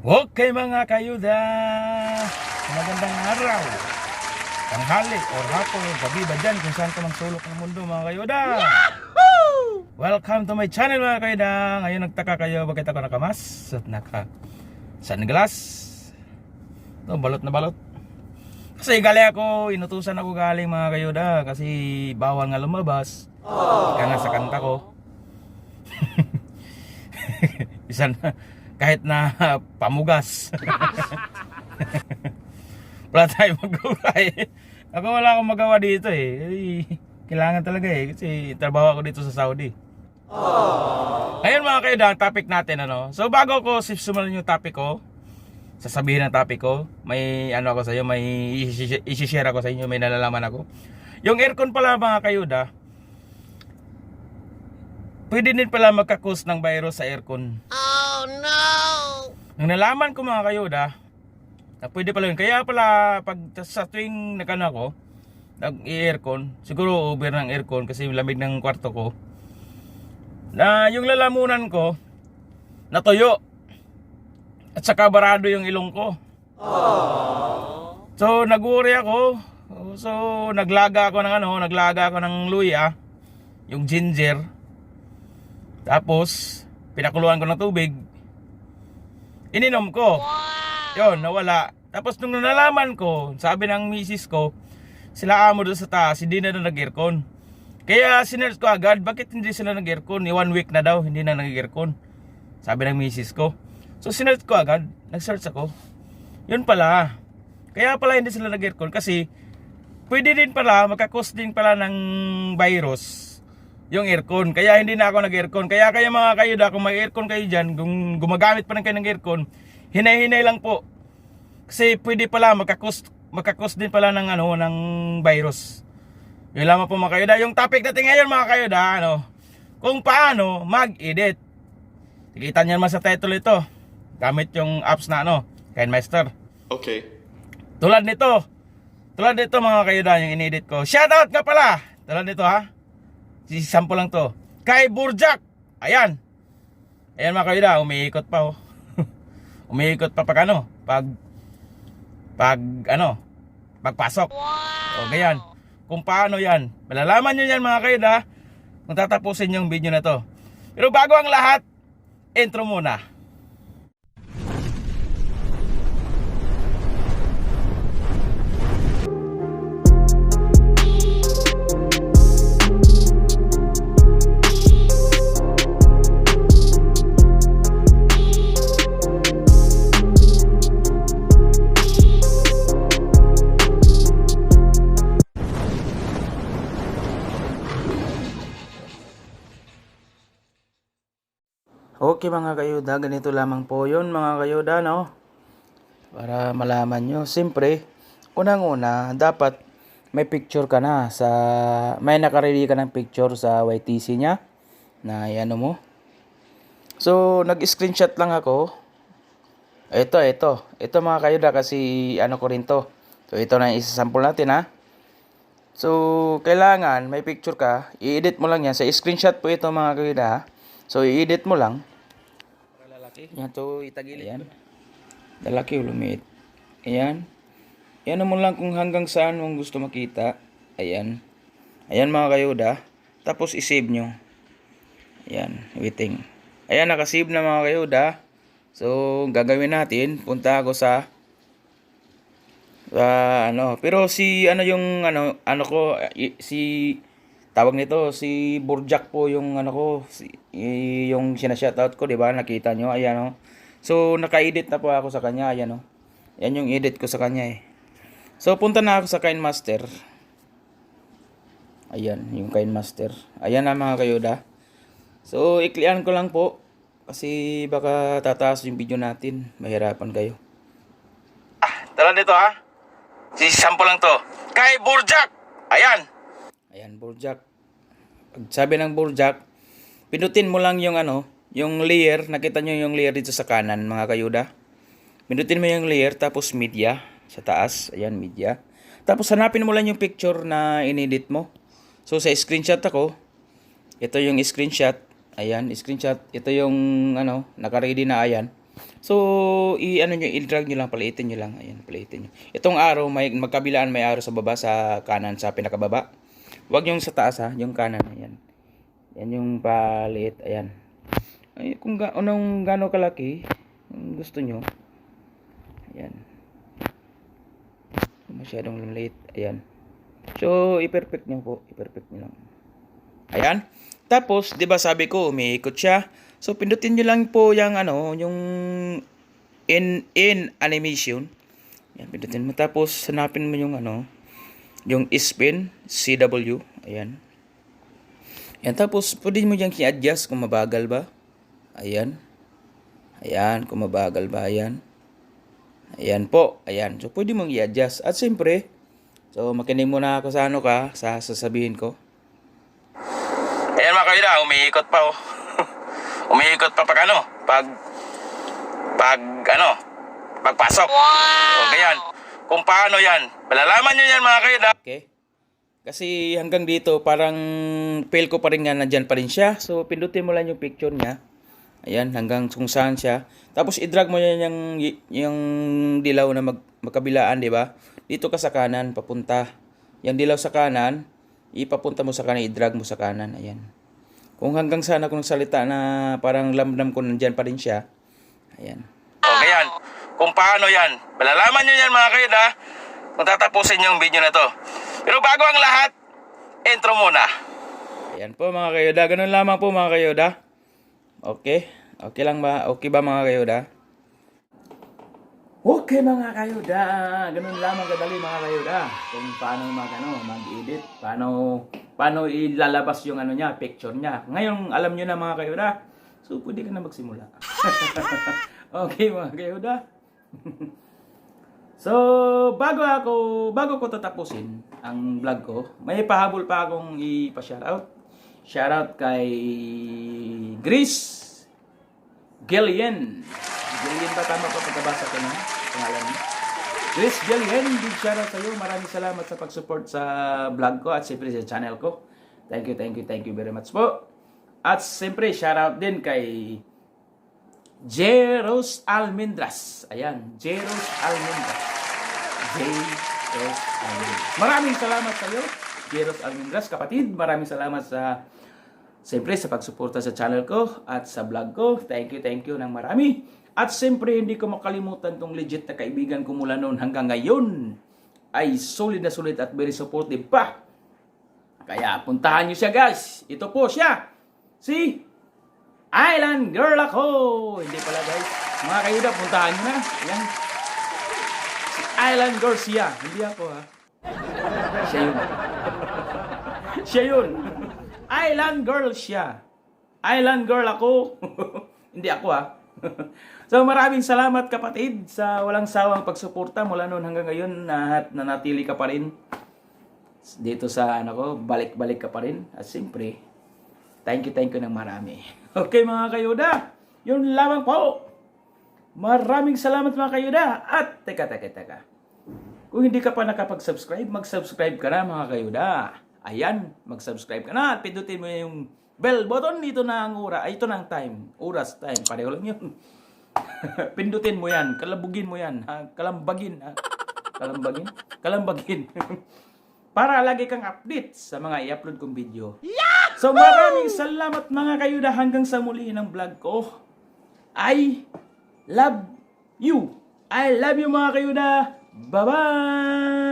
Okay mga kayuda, magandang araw, tanghali, or hapon, or gabi ba dyan kung saan ka mang sulok ng mundo mga kayuda. Welcome to my channel mga kayuda. Ngayon nagtaka kayo bakit ako nakamas at naka sunglass. Ito, balot na balot. Kasi galing ako, inutusan ako galing mga kayuda kasi bawal nga lumabas. Ika nga sa kanta ko. Isan kahit na pamugas. wala tayong magawa eh. Ako wala akong magawa dito eh. Kailangan talaga eh. Kasi trabaho ako dito sa Saudi. Ngayon mga kayo, ang topic natin ano. So bago ko simulan yung topic ko, sasabihin ang topic ko, may ano ako sa iyo, may isi-share ako sa inyo, may nalalaman ako. Yung aircon pala mga kayuda, pwede din pala magka-cause ng virus sa aircon. Nang nalaman ko mga kayuda, na pwede pala yun. Kaya pala, pag sa tuwing nagano ako, nag-aircon, siguro over ng aircon kasi lamig ng kwarto ko, na yung lalamunan ko, natuyo. At saka barado yung ilong ko. So, nag-worry ako. So, naglaga ako ng ano, naglaga ako ng luya, yung ginger. Tapos, pinakuluan ko ng tubig. Ininom ko. Yun, nawala. Tapos nung nalaman ko, sabi ng misis ko, sila amo doon sa taas, hindi na na nag-aircon. Kaya sinerge ko agad, bakit hindi sila nag-aircon? Ni one week na daw, hindi na nag-aircon. Sabi ng misis ko. So sinerge ko agad, nag-search ako. Yun pala. Kaya pala hindi sila nag-aircon kasi pwede din pala, magkakos din pala ng virus yung aircon. Kaya hindi na ako nag-aircon. Kaya kaya mga kayo da, kung may aircon kayo dyan, kung gumagamit pa rin kayo ng aircon, hinay-hinay lang po. Kasi pwede pala magkakos, magkakos din pala ng, ano, ng virus. Yun lamang po mga kayo da. Yung topic natin ngayon mga kayo da, ano, kung paano mag-edit. Kita niyo naman sa title ito. Gamit yung apps na ano, KineMaster. Okay. Tulad nito. Tulad nito mga kayuda yung inedit ko. Shoutout nga pala. Tulad nito ha. Sample lang to. Kay Burjak. Ayan. Ayan mga kayuda. Umiikot pa oh. umiikot pa pag ano. Pag pag ano. Pagpasok. O ganyan. Kung paano yan. Malalaman nyo yan mga kayuda. Kung tatapusin yung video na to. Pero bago ang lahat. Intro muna. Okay mga kayuda, ganito lamang po yun mga kayuda, no? Para malaman nyo. Siyempre, unang-una, dapat may picture ka na sa... May nakaredy ka ng picture sa YTC niya na ano mo. So, nag-screenshot lang ako. Ito, ito. Ito mga kayuda kasi ano ko rin to. So, ito na yung isasample natin ha. So, kailangan may picture ka. I-edit mo lang yan. Sa screenshot po ito mga kayuda ha. So, i-edit mo lang. Yan to itagilid. Ayan. Lalaki o lumiit. Ayan. Ayan mo lang kung hanggang saan mong gusto makita. Ayan. Ayan mga kayuda. Tapos isave nyo. Ayan. Waiting. Ayan nakasave na mga kayuda. So gagawin natin. Punta ako sa sa ano. Pero si ano yung ano ano ko si tawag nito si Burjak po yung ano ko si, yung sinashoutout ko 'di ba? Nakita nyo ayan oh. So naka-edit na po ako sa kanya ayan oh. Yan yung edit ko sa kanya eh. So punta na ako sa KineMaster ayan yung KineMaster ayan na mga kayuda so iklian ko lang po kasi baka tataas yung video natin. Mahirapan kayo. Ah tala dito ha? Si sample lang to. Kay Burjak! Ayan Ayan, burjak. Pag sabi ng burjak, pinutin mo lang yung ano, yung layer. Nakita nyo yung layer dito sa kanan, mga kayuda. Pinutin mo yung layer, tapos media sa taas. Ayan, media. Tapos hanapin mo lang yung picture na inedit mo. So, sa screenshot ako, ito yung screenshot. Ayan, screenshot. Ito yung, ano, nakaready na ayan. So, i-ano nyo, i-drag nyo lang, paliitin nyo lang. Ayan, paliitin nyo. Itong arrow, may, magkabilaan may arrow sa baba, sa kanan, sa pinakababa. Huwag yung sa taas ha, yung kanan. Ayan. Yan yung palit. Ayan. Ay, kung ga anong gaano kalaki, kung gusto nyo. Ayan. Masyadong late. Ayan. So, i-perfect nyo po. I-perfect nyo lang. Ayan. Tapos, 'di ba sabi ko, umiikot siya. So pindutin niyo lang po yung ano, yung in in animation. Yan, pindutin mo tapos hanapin mo yung ano, yung spin CW. Ayan. Yan tapos pwede mo yang i-adjust kung mabagal ba. Ayan. Ayan, kung mabagal ba ayan. Ayan po, ayan. So pwede mong i-adjust. At siyempre, so makinig muna ako sa ano ka, sa sasabihin ko. Ayan mga kaida, umiikot pa oh. umiikot pa pag ano, pag pag ano, pagpasok. Wow! O ganyan. Kung paano yan, malalaman nyo yan mga kaida. Okay. Kasi hanggang dito, parang fail ko pa rin nga, nandyan pa rin siya. So, pindutin mo lang yung picture niya. Ayan, hanggang kung saan siya. Tapos, i-drag mo yan yung, yung dilaw na mag, magkabilaan, di ba? Dito ka sa kanan, papunta. Yung dilaw sa kanan, ipapunta mo sa kanan, i-drag mo sa kanan. Ayan. Kung hanggang saan ako nagsalita na parang lamdam ko nandyan pa rin siya. Ayan. O, ganyan. Kung paano yan. Malalaman nyo yan mga kaida kung tatapusin yung video na to. Pero bago ang lahat, intro muna. Ayan po mga kayoda. Ganun lamang po mga kayoda. Okay. Okay lang ba? Okay ba mga kayoda? Okay mga kayoda, ganun lamang kadali mga kayoda. Kung paano mag ano, mag-edit, paano paano ilalabas yung ano niya, picture niya. Ngayon alam niyo na mga kayoda. So pwede ka na magsimula. okay mga kayoda. so bago ako bago ko tatapusin ang vlog ko, may pahabol pa akong ipa-shoutout. Shoutout kay Grace Gillian. Gillian ba tama pa pagkabasa ko ng pangalan niya? Grace Gillian, big shoutout sa iyo. Maraming salamat sa pag-support sa vlog ko at siyempre sa channel ko. Thank you, thank you, thank you very much po. At siyempre, shoutout din kay Jeros Almendras. Ayan, Jeros Almendras. Jeros Almendras. Maraming salamat sa iyo, Jeros Almendras. Kapatid, maraming salamat sa Siyempre sa pagsuporta sa channel ko at sa vlog ko. Thank you, thank you ng marami. At siyempre hindi ko makalimutan tong legit na kaibigan ko mula noon hanggang ngayon. Ay solid na solid at very supportive pa. Kaya puntahan nyo siya guys. Ito po siya. Si Island Girl ako. Hindi pala guys. Mga kayuda, puntahan nyo na. Ayan. Si Island Girl siya. Hindi ako ha. Siya yun. siya yun. Island girl siya. Island girl ako. Hindi ako ah. so maraming salamat kapatid sa walang sawang pagsuporta mula noon hanggang ngayon na nanatili ka pa rin dito sa ano ko, balik-balik ka pa rin. At siyempre, thank you, thank you ng marami. Okay mga kayuda, yun lamang po. Maraming salamat mga kayuda. At teka, teka, teka. Kung hindi ka pa nakapag-subscribe, mag-subscribe ka na mga kayuda. Ayan, mag-subscribe ka na at pindutin mo yung bell button. Dito na ang oras. Ay, ito na ang time. Oras, time. Pareho lang yun. pindutin mo yan. Kalabugin mo yan. Ha? Kalambagin. Ha? Kalambagin? Kalambagin. Para lagi kang update sa mga i-upload kong video. So maraming salamat mga kayuda hanggang sa muli ng vlog ko. I love you. I love you mga kayuda. Bye-bye!